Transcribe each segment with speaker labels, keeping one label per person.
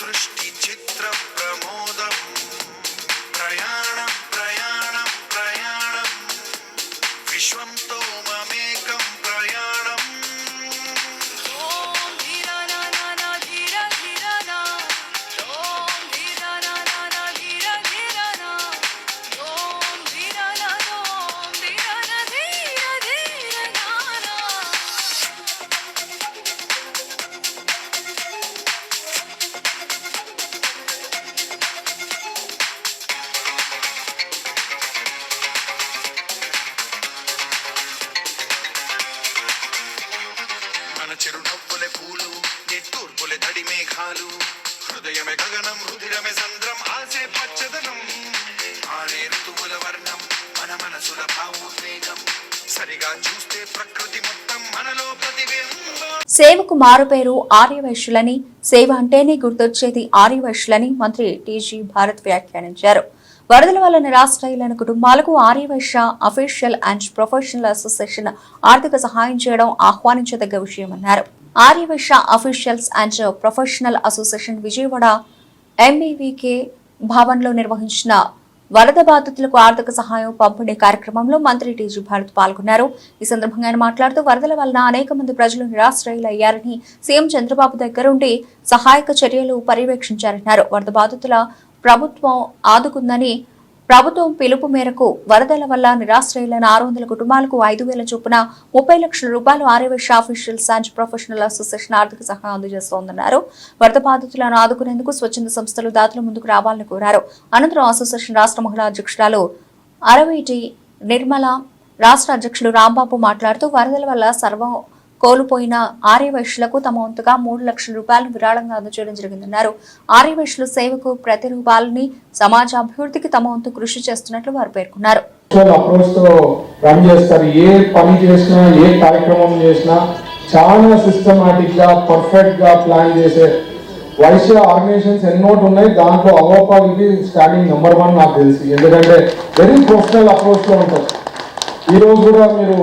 Speaker 1: ప్రతి చూస్తే ప్రకృతి మొత్తం మనలో ప్రతిబింబం.
Speaker 2: సేవకు మారుపేరు ఆర్యవైశ్యులని సేవ అంటేనే గుర్తొచ్చేది ఆర్యవైశ్యులని మంత్రి టీజీ భారత్ వ్యాఖ్యానించారు. వరదల వల్ల నిరాశ్రయులైన కుటుంబాలకు Aryavysya official and professional association ఆర్థిక సహాయం చేయడం ఆహ్వానించదగ్గ విషయమన్నారు. Aryavysya officials and professional association Vijayawada MBVK భవన్లో నిర్వహించిన వరద బాధితులకు ఆర్థిక సహాయం పంపిణీ కార్యక్రమంలో మంత్రి టీజీ భారత్ పాల్గొన్నారు. ఈ సందర్భంగా ఆయన మాట్లాడుతూ వరదల వలన అనేక మంది ప్రజలు నిరాశ్రయులయ్యారని సీఎం చంద్రబాబు దగ్గరుండి సహాయక చర్యలు పర్యవేక్షించారన్నారు. వరద బాధితుల ప్రభుత్వం ఆదుకుందని ప్రభుత్వం పిలుపు మేరకు వరదల వల్ల నిరాశ్రయులైన ఆరు వందల కుటుంబాలకు ఐదు వేల చొప్పున ముప్పై లక్షల రూపాయలు Aryavysya officials and professional association ఆర్థిక సహాయం అందజేస్తోందన్నారు. వరద బాధితులను ఆదుకునేందుకు స్వచ్ఛంద సంస్థలు దాతలు ముందుకు రావాలని కోరారు. అనంతరం అసోసియేషన్ రాష్ట్ర మహిళా అధ్యక్షురాలు అరవైటి నిర్మల రాష్ట్ర అధ్యక్షులు రాంబాబు మాట్లాడుతూ వరదల వల్ల సర్వం కోల్పోయిన ఆర్యవైశ్యులకు తమ వంతుగా మూడు లక్షల రూపాయలను విరాళంగా అందజేయడం జరిగిందన్నారు. ఆర్యవైశ్యుల సేవకు ప్రతిరూపాలని సమాజ అభివృద్ధికి తమ వంతు కృషి చేస్తున్నట్లు వారు పేర్కొన్నారు.
Speaker 3: రన్ చేస్తారు. ఏ పని చేసినా ఏ కార్యక్రమం చేసినా చాలా సిస్టమాటిక్గా పర్ఫెక్ట్గా ప్లాన్ చేసే వైశ్య ఆర్గనైజేషన్స్ ఎన్నోటి ఉన్నాయి. దాంట్లో అవోపాకి స్టార్టింగ్ నెంబర్ వన్ నాకు తెలిసి. ఎందుకంటే వెరీ ప్రొఫెషనల్ అప్రోచ్లో ఉంటారు. ఈ రోజు కూడా మీరు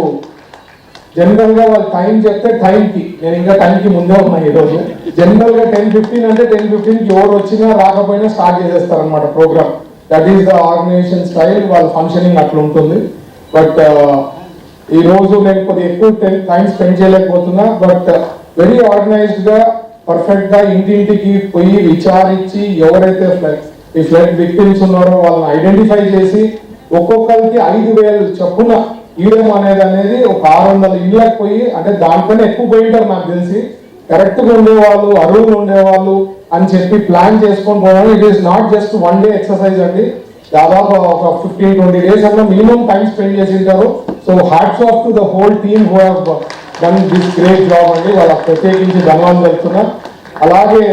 Speaker 3: జనరల్గా వాళ్ళు టైం చెప్తే టైంకి నేను ఇంకా టైంకి ముందే ఉన్నా ఈరోజు జనరల్గా టెన్ ఫిఫ్టీన్ అంటే టెన్ ఫిఫ్టీన్కి ఎవరు వచ్చినా రాకపోయినా స్టార్ట్ చేసేస్తారు అనమాట program that is the organization style వాళ్ళ ఫంక్షనింగ్ అట్లా ఉంటుంది. బట్ uh, ఈ రోజు నేను కొద్దిగా ఎక్కువ టైం స్పెండ్ చేయలేకపోతున్నా. బట్ వెరీ ఆర్గనైజ్డ్గా పర్ఫెక్ట్గా ఇంటింటికి పోయి విచారించి ఎవరైతే ఫ్లడ్ ఈ ఫ్లడ్ విక్టిమ్స్ ఉన్నారో వాళ్ళని ఐడెంటిఫై చేసి ఒక్కొక్కరికి ఐదు వేలు చొప్పున ఇవ్వడం అనేది అనేది ఒక ఆరు వందల ఇళ్ళకి పోయి అంటే దానికన్నా ఎక్కువ పోయి ఉంటారు నాకు తెలిసి. కరెక్ట్గా ఉండేవాళ్ళు అరువులు ఉండేవాళ్ళు అని చెప్పి ప్లాన్ చేసుకొని పోవడం it is not just one day exercise అండి. దాదాపు ఒక ఫిఫ్టీన్ ట్వంటీ డేస్ అన్న మినిమం టైం స్పెండ్ చేసి ఉంటారు. So hats off to the whole team who have done this great job అండి. వాళ్ళకి ప్రత్యేకించి ధన్యవాదాలు తెలుపుతున్నా. అలాగే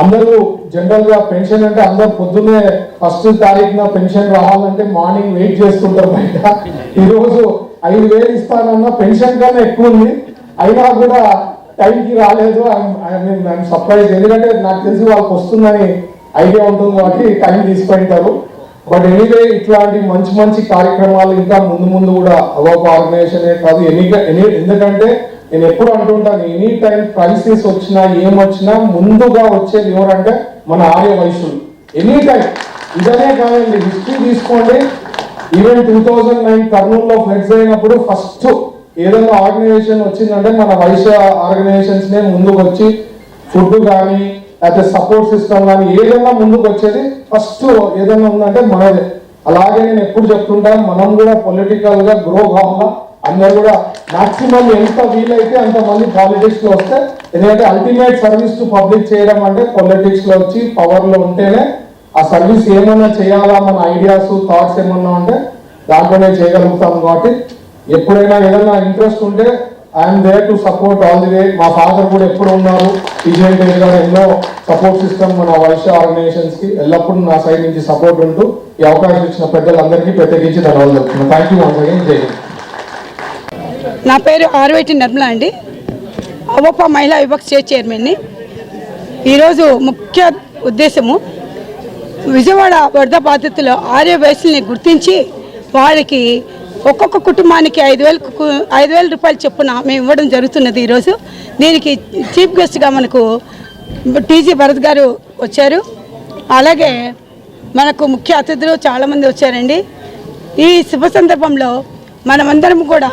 Speaker 3: అందరూ జనరల్గా పెన్షన్ అంటే అందరు పొద్దున్నే ఫస్ట్ తారీఖున పెన్షన్ రావాలంటే మార్నింగ్ వెయిట్ చేసుకుంటారు బయట. ఈరోజు ఐదు వేలు ఇస్తానన్న పెన్షన్ కన్నా ఎక్కువ ఉంది. అయినా కూడా టైంకి రాలేదు. ఐఎమ్ సర్ప్రైజ్ ఎందుకంటే నాకు తెలిసి వాళ్ళకి వస్తుందని ఐడియా ఉంటుంది కాబట్టి టైం తీసుకుంటారు బట్ ఎనీవే ఇట్లాంటి మంచి మంచి కార్యక్రమాలు ఇంకా ముందు ముందు కూడా అవ్వక ఆర్గనైజేషన్ కాదు ఎనీ ఎందుకంటే నేను ఎప్పుడు అంటుంటాను ఎనీ టైం క్రైసిస్ వచ్చినా ఏమొచ్చినా ముందుగా వచ్చేది ఎవరంటే మన ఆర్య వైశ్యులు. Any time. ఇదనే కాదండి హిస్టరీ తీసుకోండి. ఈవెన్ టూ థౌజండ్ నైన్ కర్నూలులో ఫ్లడ్స్ అయినప్పుడు ఫస్ట్ ఏదైనా ఆర్గనైజేషన్ వచ్చిందంటే మన వైశ్య ఆర్గనైజేషన్స్ నే ముందుకు వచ్చి ఫుడ్ కానీ లేకపోతే సపోర్ట్ సిస్టమ్ కానీ ఏదైనా ముందుకు వచ్చేది ఫస్ట్ ఏదైనా ఉందంటే మనదే. అలాగే నేను ఎప్పుడు చెప్తుంటాను మనం కూడా పొలిటికల్గా గ్రో కావాలా? అందరు కూడా మాక్సిమం ఎంత వీలైతే అంత మంది పాలిటిక్స్లో వస్తే ఎందుకంటే అల్టిమేట్ సర్వీస్ టు పబ్లిక్ చేయడం అంటే పొలిటిక్స్లో వచ్చి పవర్లో ఉంటేనే ఆ సర్వీస్ ఏమైనా చేయాలా మన ఐడియాస్ థాట్స్ ఏమన్నా ఉంటే దాంట్లోనే చేయగలుగుతాం కాబట్టి ఎప్పుడైనా ఏదైనా ఇంట్రెస్ట్ ఉంటే I'm there to support all the way మా ఫాదర్ కూడా ఎప్పుడు ఉన్నారు. విజయన్ రెడ్డి గారు ఎన్నో సపోర్ట్ సిస్టమ్ మన వైశ్య ఆర్గనైజేషన్స్కి ఎల్లప్పుడూ నా సైడ్ నుంచి సపోర్ట్ ఉంటూ ఈ అవకాశం ఇచ్చిన పెద్దలందరికీ ప్రత్యేకించి ధన్యవాదాలు థ్యాంక్ యూ వన్స్ అగైన్ జై
Speaker 4: నా పేరు ఆరువేటి నిర్మల అండి. అవప్ప మహిళా విభక్తి స్టేట్ చైర్మన్ని. ఈరోజు ముఖ్య ఉద్దేశము విజయవాడ వరద బాధితులు ఆర్య వయసుల్ని గుర్తించి వారికి ఒక్కొక్క కుటుంబానికి ఐదు వేలు ఐదు వేల రూపాయలు చొప్పున మేము ఇవ్వడం జరుగుతున్నది ఈరోజు. దీనికి చీఫ్ గెస్ట్గా మనకు టీజీ భరత్ గారు వచ్చారు. అలాగే మనకు ముఖ్య అతిథులు చాలామంది వచ్చారండి. ఈ శుభ సందర్భంలో మనమందరం కూడా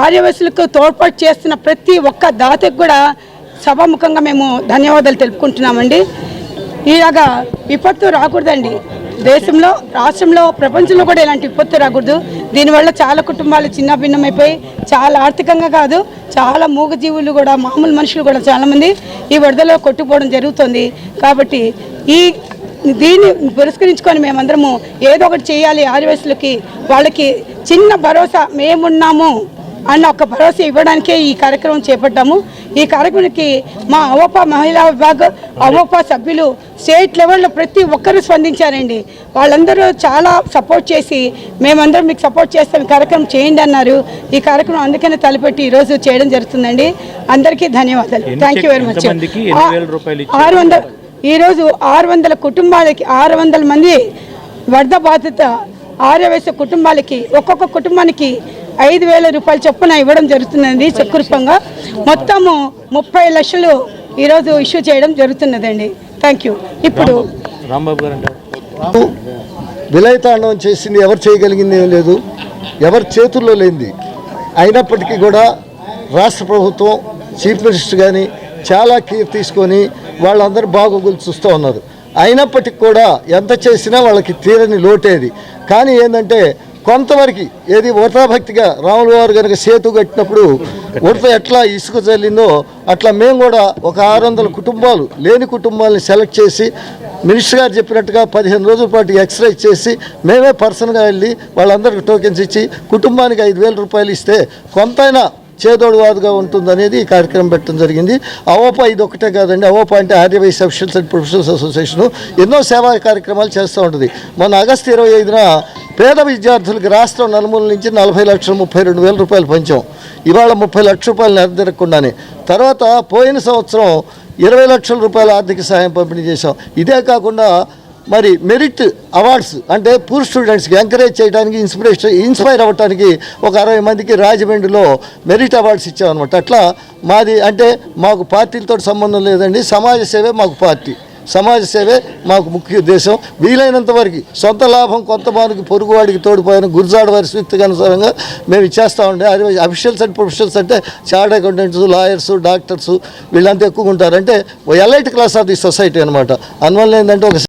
Speaker 4: ఆర్యవయసులకు తోడ్పాటు చేస్తున్న ప్రతి ఒక్క దాతకు కూడా సభాముఖంగా మేము ధన్యవాదాలు తెలుపుకుంటున్నామండి. ఇలాగా విపత్తు రాకూడదండి. దేశంలో రాష్ట్రంలో ప్రపంచంలో కూడా ఇలాంటి విపత్తు రాకూడదు. దీనివల్ల చాలా కుటుంబాలు చిన్న భిన్నమైపోయి చాలా ఆర్థికంగా కాదు చాలా మూగజీవులు కూడా మామూలు మనుషులు కూడా చాలామంది ఈ వరదలో కొట్టుకుపోవడం జరుగుతుంది. కాబట్టి ఈ దీన్ని పురస్కరించుకొని మేమందరము ఏదో ఒకటి చేయాలి ఆదివాసులకి వాళ్ళకి చిన్న భరోసా మేమున్నాము. అన్న ఒక భరోసా ఇవ్వడానికే ఈ కార్యక్రమం చేపట్టాము. ఈ కార్యక్రమానికి మా అవోపా మహిళా విభాగ అవోపా సభ్యులు స్టేట్ లెవెల్లో ప్రతి ఒక్కరూ స్పందించారండి. వాళ్ళందరూ చాలా సపోర్ట్ చేసి మేమందరం మీకు సపోర్ట్ చేస్తాం కార్యక్రమం చేయండి అన్నారు. ఈ కార్యక్రమం అందుకనే తలపెట్టి ఈరోజు చేయడం జరుగుతుందండి. అందరికీ ధన్యవాదాలు. Thank you very much? ఆరు వందల ఈరోజు ఆరు వందల కుటుంబాలకి ఆరు వందల మంది వరద బాధిత ఆర్యవేశ కుటుంబాలకి ఒక్కొక్క కుటుంబానికి ఐదు వేల రూపాయల చొప్పున ఇవ్వడం జరుగుతుందండి చెక్ రూపంగా. మొత్తము ముప్పై లక్షలు ఈరోజు ఇష్యూ చేయడం జరుగుతున్నదండి. Thank you. ఇప్పుడు
Speaker 5: రాంబాబు గారు అంటే
Speaker 6: విలయతాండవం చేసింది ఎవరు చేయగలిగింది ఏం లేదు. ఎవరి చేతుల్లో లేనిది. అయినప్పటికీ కూడా రాష్ట్ర ప్రభుత్వం చీఫ్ మినిస్టర్ కానీ చాలా కేర్ తీసుకొని వాళ్ళందరూ బాగోగులు చూస్తూ ఉన్నారు. అయినప్పటికీ కూడా ఎంత చేసినా వాళ్ళకి తీరని లోటేది. కానీ ఏంటంటే కొంతవరకు ఏది భక్తిగా రాముల వారు కనుక సేతు కట్టినప్పుడు ఉడత ఎట్లా ఇసుక చల్లిందో అట్లా మేము కూడా ఒక ఆరు వందల కుటుంబాలు లేని కుటుంబాలని సెలెక్ట్ చేసి మినిస్టర్ గారు చెప్పినట్టుగా పదిహేను రోజుల పాటు ఎక్సర్సైజ్ చేసి మేమే పర్సన్గా వెళ్ళి వాళ్ళందరికీ టోకెన్స్ ఇచ్చి కుటుంబానికి ఐదు వేల రూపాయలు ఇస్తే కొంతైనా చేదోడువాదుగా ఉంటుందనేది ఈ కార్యక్రమం పెట్టడం జరిగింది. అవోపా ఇది ఒకటే కాదండి. అవోపా అంటే Aryavysya officials and professionals association ఎన్నో సేవా కార్యక్రమాలు చేస్తూ ఉంటుంది. మొన్న ఆగస్టు ఇరవై ఐదున పేద విద్యార్థులకు రాష్ట్రం నలుమూల నుంచి నలభై లక్షల ముప్పై రెండు వేల రూపాయలు పంచాం. ఇవాళ ముప్పై లక్షల రూపాయలు నెరదిరగకుండానే తర్వాత పోయిన సంవత్సరం ఇరవై లక్షల రూపాయల ఆర్థిక సహాయం పంపిణీ చేశాం. ఇదే కాకుండా మరి మెరిట్ అవార్డ్స్ అంటే పూర్ స్టూడెంట్స్కి ఎంకరేజ్ చేయడానికి ఇన్స్పిరేషన్ ఇన్స్పైర్ అవ్వడానికి ఒక అరవై మందికి రాజమండ్రిలో మెరిట్ అవార్డ్స్ ఇచ్చామన్నమాట. అట్లా మాది అంటే మాకు పార్టీలతో సంబంధం లేదండి. సమాజ సేవే మాకు పార్టీ. సమాజ సేవే మాకు ముఖ్య ఉద్దేశం. వీలైనంత వరకు సొంత లాభం కొంత పొరుగువాడికి తోడిపోయిన గురజాడ వారి సూక్తికి అనుసారంగా మేము ఇచ్చేస్తూ ఉండే. అది అఫీషియల్స్ అండ్ ప్రొఫెషనల్స్ అంటే చార్ట్ అకౌంటెంట్స్ లాయర్స్ డాక్టర్స్ వీళ్ళంతా ఎక్కువ ఉంటారు. అంటే elite class of the society అనమాట అందువల్ల ఏంటంటే ఒక